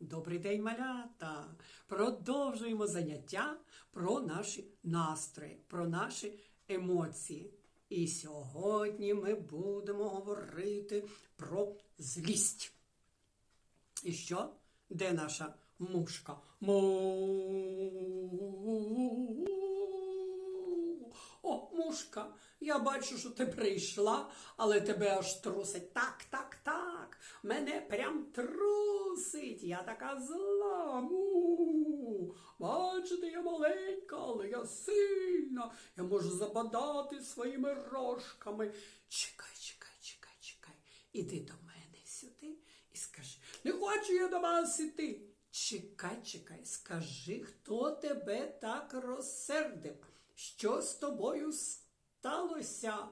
Добрий день, малята! Продовжуємо заняття про наші настрої, про наші емоції. І сьогодні ми будемо говорити про злість. І що? Де наша мушка? Му. О, мушка, я бачу, що ти прийшла, але тебе аж трусить. Так, так, так. Мене прям трусить. Я така зла. Му. Бачите, я маленька, але я сильна. Я можу забадати своїми рожками. Чекай, чекай, чекай, чекай. Іди до мене сюди і скажи, не хочу я до вас іти. Чекай, чекай, скажи, хто тебе так розсердив? Що з тобою сталося?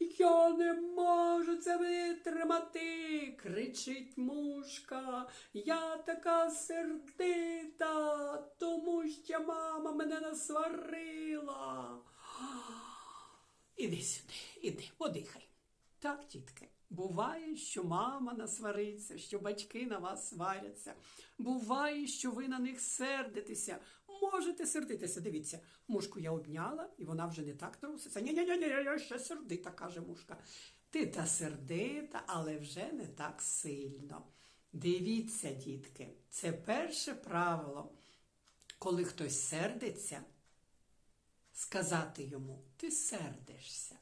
Я не можу це витримати, кричить мушка. Я така сердита, тому що мама мене насварила. Іди сюди, іди, подихай. Так, тітки, буває, що мама насвариться, що батьки на вас сваряться. Буває, що ви на них сердитеся. Можете сердитися. Дивіться, мушку я обняла, і вона вже не так труситься. ні ні ні я ще сердита, каже мушка. Ти та сердита, але вже не так сильно. Дивіться, дітки, це перше правило. Коли хтось сердиться, сказати йому, ти сердишся.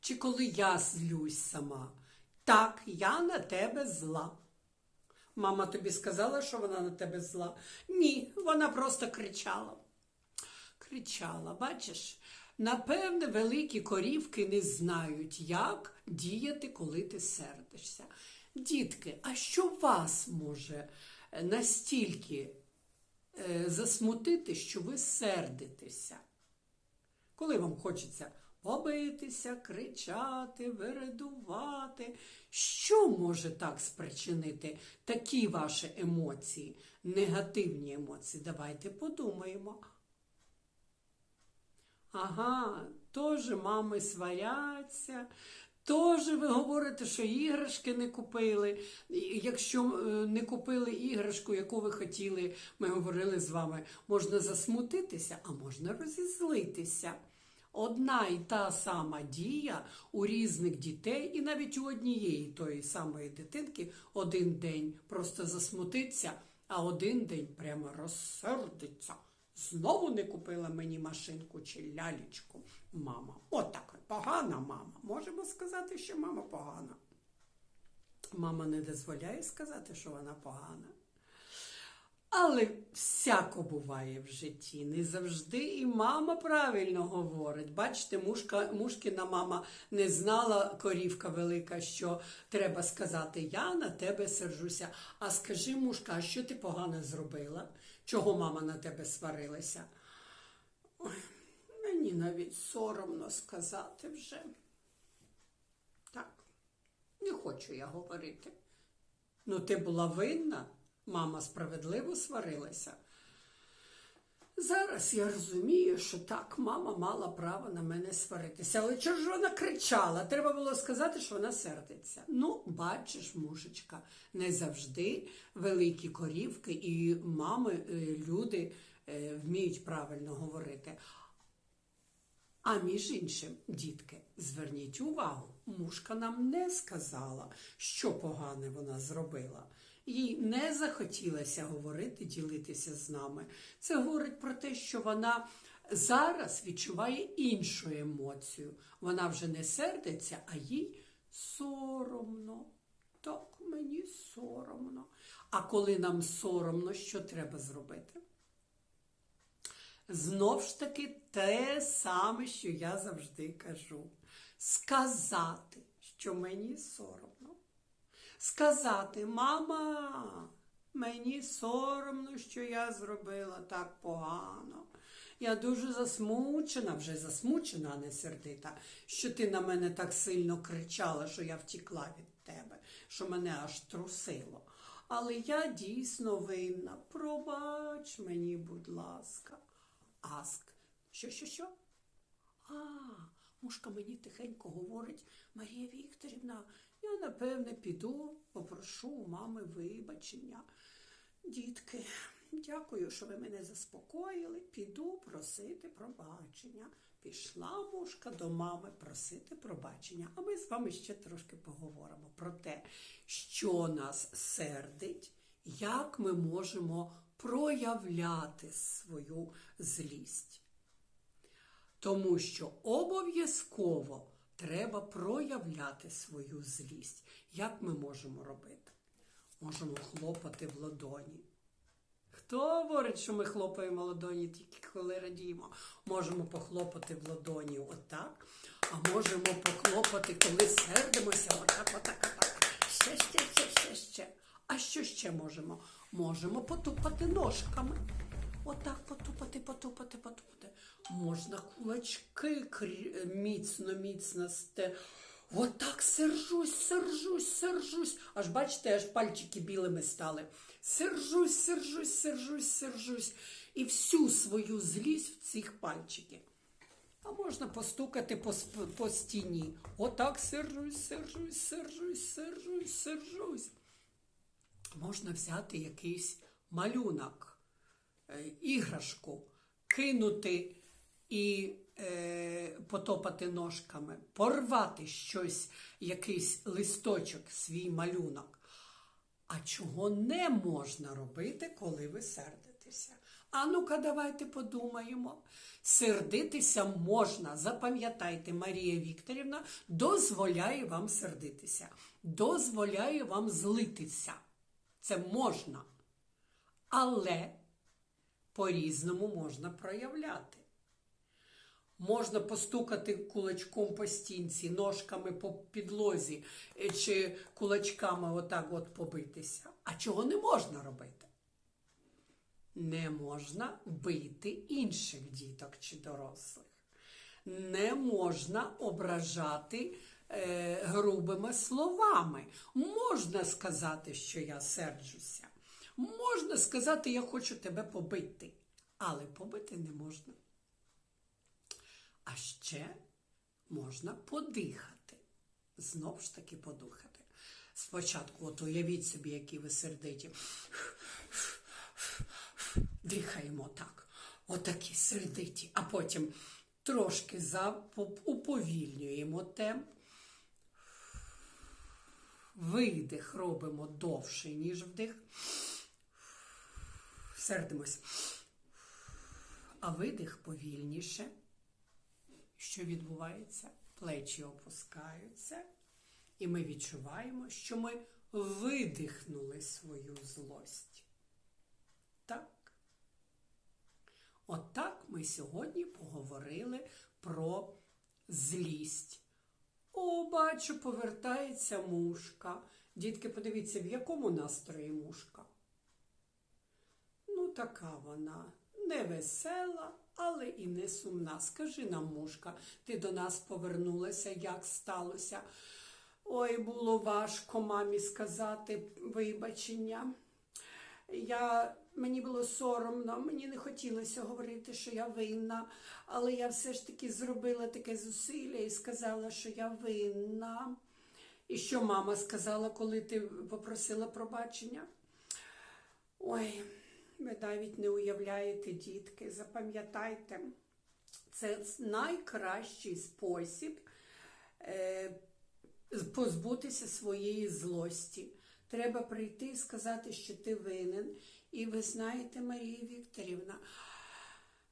Чи коли я злюсь сама? Так, я на тебе зла. Мама тобі сказала, що вона на тебе зла? Ні, вона просто кричала. Кричала, бачиш? Напевне, великі корівки не знають, як діяти, коли ти сердишся. Дітки, а що вас може е, настільки е, засмутити, що ви сердитеся? Коли вам хочеться побитися, кричати, вирадувати, що може так спричинити такі ваші емоції, негативні емоції? Давайте подумаємо. Ага, теж мами сваряться. Теж ви говорите, що іграшки не купили. Якщо е, не купили іграшку, яку ви хотіли, ми говорили з вами, можна засмутитися, а можна розізлитися. Одна і та сама дія у різних дітей, і навіть у однієї тої самої дитинки один день просто засмутиться, а один день прямо розсердиться. Знову не купила мені машинку чи лялечку мама. Отак, погана мама. Можемо сказати, що мама погана. Мама не дозволяє сказати, що вона погана. Але всяко буває в житті, не завжди і мама правильно говорить. Бачите, мушка, мушкина мама не знала, корівка велика, що треба сказати, я на тебе сержуся. А скажи, мушка, а що ти погано зробила? Чого мама на тебе сварилася? Ой, мені навіть соромно сказати вже. Так, не хочу я говорити. Ну, ти була винна, мама справедливо сварилася. Зараз я розумію, що так, мама мала право на мене сваритися. Але чого ж вона кричала? Треба було сказати, що вона сердиться. Ну, бачиш, мушечка, не завжди великі корівки і мами, е, люди е, вміють правильно говорити. А між іншим, дітки, зверніть увагу, мушка нам не сказала, що погане вона зробила. Їй не захотілося говорити, ділитися з нами. Це говорить про те, що вона зараз відчуває іншу емоцію. Вона вже не сердиться, а їй соромно. Так, мені соромно. А коли нам соромно, що треба зробити? Знов ж таки те саме, що я завжди кажу. Сказати, що мені соромно. Сказати, мама, мені соромно, що я зробила так погано. Я дуже засмучена, вже засмучена, а не сердита, що ти на мене так сильно кричала, що я втікла від тебе, що мене аж трусило. Але я дійсно винна. Пробач мені, будь ласка. Аск. Що, що, що? А, мушка мені тихенько говорить, Марія Вікторівна, я напевне піду, попрошу у мами вибачення. Дітки, дякую, що ви мене заспокоїли. Піду просити пробачення. Пішла мушка до мами просити пробачення. А ми з вами ще трошки поговоримо про те, що нас сердить, як ми можемо проявляти свою злість. Тому що обов'язково треба проявляти свою злість. Як ми можемо робити? Можемо хлопати в ладоні. Хто говорить, що ми хлопаємо в ладоні тільки коли радіємо? Можемо похлопати в ладоні отак, а можемо похлопати, коли сердимося, отак, отак, отак. Ще, ще, ще, ще, ще. А що ще можемо? Можемо потупати ножками. Отак потупати, потупати, потупати. Можна кулачки міцно, міцно сте. Отак сержусь, сержусь, сержусь. Аж бачите, аж пальчики білими стали. Сержусь, сержусь, сержусь, сержусь. І всю свою злість в цих пальчиків. А можна постукати по, по стіні. Отак сержусь, сержусь, сержусь, сержусь, сержусь. Можна взяти якийсь малюнок, іграшку, кинути і е, потопати ножками, порвати щось, якийсь листочок, свій малюнок. А чого не можна робити, коли ви сердитеся? А ну-ка, давайте подумаємо. Сердитися можна. Запам'ятайте, Марія Вікторівна дозволяє вам сердитися, дозволяє вам злитися. Це можна. Але по-різному можна проявляти. Можна постукати кулачком по стінці, ножками по підлозі е, чи кулачками отак от побитися. А чого не можна робити? Не можна бити інших діток чи дорослих. Не можна ображати е, грубими словами. Можна сказати, що я серджуся. Можна сказати, я хочу тебе побити. Але побити не можна. А ще можна подихати. Знов ж таки подихати. Спочатку, от уявіть собі, які ви сердиті. Дихаємо так. Отакі сердиті. А потім трошки уповільнюємо темп. Видих робимо довше, ніж вдих. Сердимось. А видих повільніше. Що відбувається? Плечі опускаються, і ми відчуваємо, що ми видихнули свою злость. Так. Отак ми сьогодні поговорили про злість. О, бачу, повертається мушка. Дітки, подивіться, в якому настрої мушка? Така вона невесела, але і не сумна. Скажи нам, мушка, ти до нас повернулася, як сталося? Ой, було важко мамі сказати вибачення. Я, мені було соромно, мені не хотілося говорити, що я винна, але я все ж таки зробила таке зусилля і сказала, що я винна. І що мама сказала, коли ти попросила пробачення? Ой, ви навіть не уявляєте, дітки, запам'ятайте, це найкращий спосіб е, позбутися своєї злості. Треба прийти і сказати, що ти винен. І ви знаєте, Марія Вікторівна,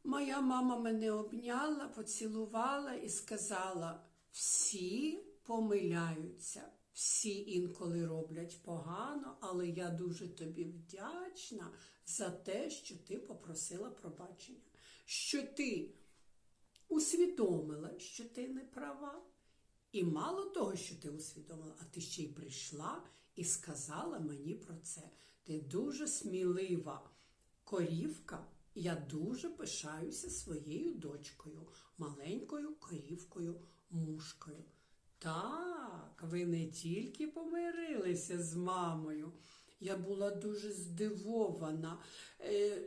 моя мама мене обняла, поцілувала і сказала: всі помиляються, всі інколи роблять погано, але я дуже тобі вдячна за те, що ти попросила пробачення, що ти усвідомила, що ти не права. І мало того, що ти усвідомила, а ти ще й прийшла і сказала мені про це. Ти дуже смілива корівка. Я дуже пишаюся своєю дочкою, маленькою корівкою, мушкою. Так, ви не тільки помирилися з мамою. Я була дуже здивована, е,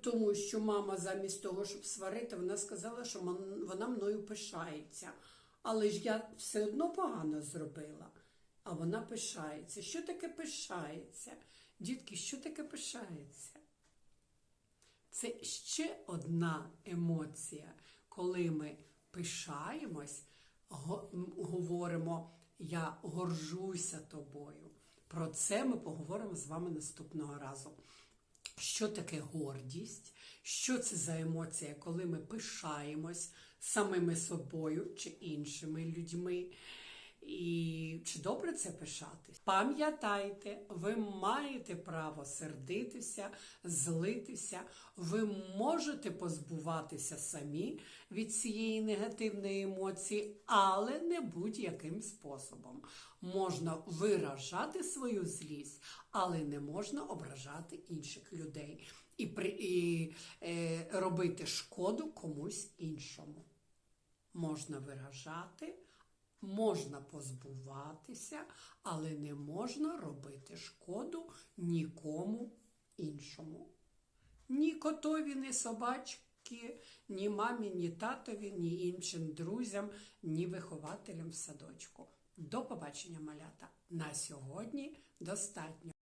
тому що мама замість того, щоб сварити, вона сказала, що вона мною пишається. Але ж я все одно погано зробила. а вона пишається. Що таке пишається? Дітки, що таке пишається? Це ще одна емоція, коли ми пишаємось, говоримо Я горжуся тобою. Про це ми поговоримо з вами наступного разу. Що таке гордість? Що це за емоція, коли ми пишаємось самими собою чи іншими людьми? І чи добре це пишатись? Пам'ятайте, ви маєте право сердитися, злитися, ви можете позбуватися самі від цієї негативної емоції, але не будь-яким способом. Можна виражати свою злість, але не можна ображати інших людей і, при, і е, робити шкоду комусь іншому. Можна виражати, можна позбуватися, але не можна робити шкоду нікому іншому. Ні котові, ні собачки, ні мамі, ні татові, ні іншим друзям, ні вихователям в садочку. До побачення, малята. На сьогодні достатньо.